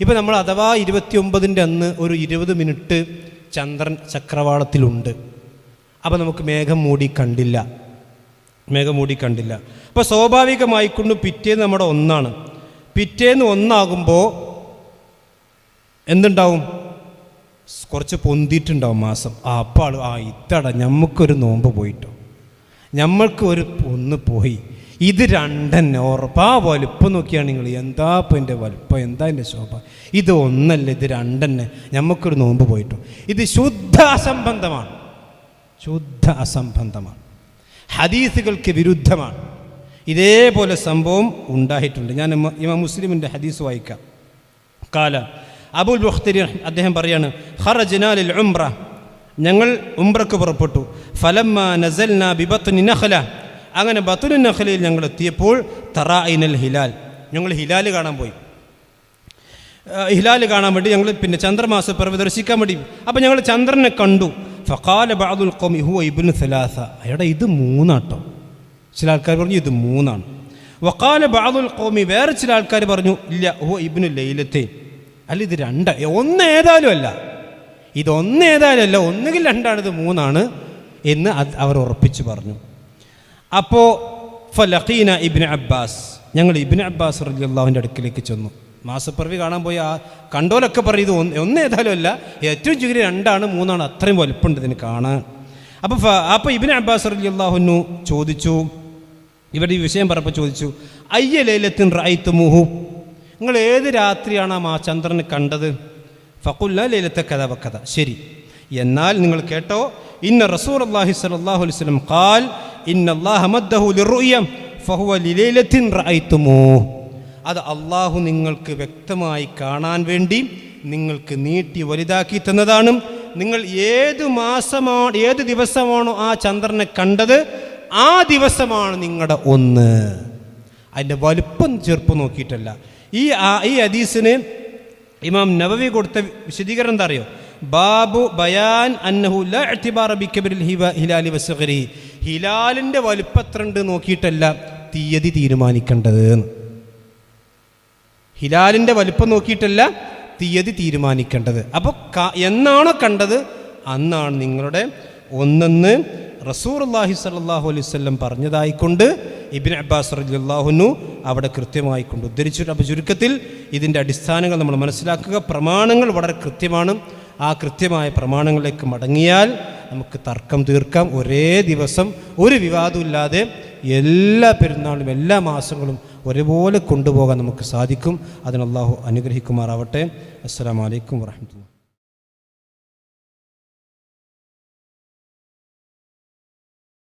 ഇപ്പം നമ്മൾ അഥവാ ഇരുപത്തി ഒമ്പതിന്റെ അന്ന് ഒരു ഇരുപത് മിനിറ്റ് ചന്ദ്രൻ ചക്രവാളത്തിലുണ്ട്. അപ്പോൾ നമുക്ക് മേഘം മൂടി കണ്ടില്ല. മേഘം മൂടി കണ്ടില്ല. അപ്പോൾ സ്വാഭാവികമായിക്കൊണ്ട് പിറ്റേന്ന് നമ്മുടെ ഒന്നാണ്. പിറ്റേന്ന് ഒന്നാകുമ്പോൾ എന്തുണ്ടാവും? കുറച്ച് പൊന്തിയിട്ടുണ്ടാവും മാസം. ആ അപ്പോൾ ആ ഇത്തട നമുക്കൊരു നോമ്പ് പോയിട്ടോ. ഞമ്മൾക്ക് ഒരു ഒന്ന് പോയി. ഇത് രണ്ടെന്നെ ഉറപ്പ്. ആ വലുപ്പം നോക്കിയാണ് നിങ്ങൾ എന്താ ഇപ്പം എന്റെ വലുപ്പം? എന്താ എന്റെ ശോഭ? ഇത് ഒന്നല്ല ഇത് രണ്ടെന്നെ. ഞമ്മക്കൊരു നോമ്പ് പോയിട്ടു. ഇത് ശുദ്ധ അസംബന്ധമാണ്. ശുദ്ധ അസംബന്ധമാണ്. ഹദീസുകൾക്ക് വിരുദ്ധമാണ്. ഇതേപോലെ സംഭവം ഉണ്ടായിട്ടുണ്ട്. ഞാൻ ഇമ- മുസ്ലിമിന്റെ ഹദീസ് വായിക്കാം. കാല അബുൽ ബുഖ്തരി അദ്ദേഹം പറയാണ് ഖറജ്നാലിൽ ഉംറ. ഞങ്ങൾ ഉംറക്ക് പുറപ്പെട്ടു. ഫലം നസൽന ബിബത്നി നഖല. അങ്ങനെ ബത്തുൽ നഖലയിൽ ഞങ്ങൾ എത്തിയപ്പോൾ തറായിനൽ ഹിലാൽ. ഞങ്ങൾ ഹിലാൽ കാണാൻ പോയി. ഹിലാൽ കാണാൻ വേണ്ടി ഞങ്ങൾ പിന്നെ ചന്ദ്രമാസ പിറവ് ദർശിക്കാൻ വേണ്ടി. അപ്പം ഞങ്ങൾ ചന്ദ്രനെ കണ്ടു. ഫഖാല ബാദുൽ ഖൗമി ഹുവ ഇബ്നു സലാസ. അയാടെ ഇത് മൂന്നാട്ടോ. ചില ആൾക്കാർ പറഞ്ഞു ഇത് മൂന്നാണ്. വക്കാല ബാദുൽ ഖൗമി വേറെ ചില ആൾക്കാർ പറഞ്ഞു ഇല്ല ഹുവ ഇബ്നു ലൈലത്തെ അല്ല ഇത് രണ്ട് ഒന്ന് ഏതായാലും അല്ല. ഇതൊന്നേതായാലും അല്ല ഒന്നുകിൽ രണ്ടാണ് ഇത് മൂന്നാണ് എന്ന് അവർ ഉറപ്പിച്ചു പറഞ്ഞു. അപ്പോൾ ഫലഖീന ഇബിൻ അബ്ബാസ്. ഞങ്ങൾ ഇബ്നു അബ്ബാസ് റലിയുള്ളാഹുവിന്റെ അടുക്കിലേക്ക് ചെന്നു. മാസപ്പിറവി കാണാൻ പോയി. ആ കണ്ടോലൊക്കെ പറയും ഇത് ഒന്ന് ഏതായാലും അല്ല. ഏറ്റവും ചുരുങ്ങി രണ്ടാണ് മൂന്നാണ്. അത്രയും വലുപ്പമുണ്ട് ഇതിന് കാണാൻ. അപ്പോൾ അപ്പോൾ ഇബിൻ അബ്ബാസ് റലിയുള്ളാഹുനു ചോദിച്ചു. ഇവരുടെ ഈ വിഷയം പറഞ്ഞപ്പോൾ ചോദിച്ചു അയ്യ ലേലത്തിൻ റായിത്ത് മുഹു നിങ്ങൾ ഏത് രാത്രിയാണ് ആ ചന്ദ്രനെ കണ്ടത്? ഫക്കുല്ല ലേലത്തെ കഥ വക്കഥ ശരി. എന്നാൽ നിങ്ങൾ കേട്ടോ ഇന്ന റസൂർ അള്ളാഹി സലാഹു കാൽ അത് അള്ളാഹു നിങ്ങൾക്ക് വ്യക്തമായി കാണാൻ വേണ്ടി നിങ്ങൾക്ക് നീട്ടി വലുതാക്കി തന്നതാണ്. നിങ്ങൾ ഏത് മാസമാണ് ഏത് ദിവസമാണോ ആ ചന്ദ്രനെ കണ്ടത് ആ ദിവസമാണ് നിങ്ങളുടെ ഒന്ന്. അതിന്റെ വലുപ്പം ചെറുപ്പം നോക്കിയിട്ടല്ല. ഈ ഈ അദീസിന് ഇമാം നവവി കൊടുത്ത വിശദീകരണം എന്താ അറിയോ? ബാബു ബയാൻ അന്നഹു ലാ ഇഅ്തിബാറ ഹിവ- ഹിലാലി വസ്ഗരി ഹിലാലിന്റെ വലുപ്പത്രണ്ട് നോക്കിയിട്ടല്ല തീയതി തീരുമാനിക്കേണ്ടത് ഹിലാലിന്റെ വലുപ്പം നോക്കിയിട്ടല്ല തീയതി തീരുമാനിക്കേണ്ടത്. അപ്പോൾ എന്നാണോ കണ്ടത്? അന്നാണ് നിങ്ങളുടെ ഒന്നെന്ന് റസൂർ അള്ളാഹി സല്ലാഹു അലൈഹി വല്ലം പറഞ്ഞതായിക്കൊണ്ട് ഇബിൻ അബ്ബാസ് അള്ളാഹുനു അവിടെ കൃത്യമായി കൊണ്ട് ഉദ്ധരിച്ചിട്ട് അപ്പോൾ ചുരുക്കത്തിൽ ഇതിന്റെ അടിസ്ഥാനങ്ങൾ നമ്മൾ മനസ്സിലാക്കുക. പ്രമാണങ്ങൾ വളരെ കൃത്യമാണ്. ആ കൃത്യമായ പ്രമാണങ്ങളിലേക്ക് മടങ്ങിയാൽ നമുക്ക് തർക്കം തീർക്കാം. ഒരേ ദിവസം ഒരു വിവാദമില്ലാതെ എല്ലാ പെരുന്നാളും എല്ലാ മാസങ്ങളും ഒരുപോലെ കൊണ്ടുപോകാൻ നമുക്ക് സാധിക്കും. അതിന് അനുഗ്രഹിക്കുമാറാവട്ടെ. അസ്സാം വലൈക്കും വാഹമത്തുള്ള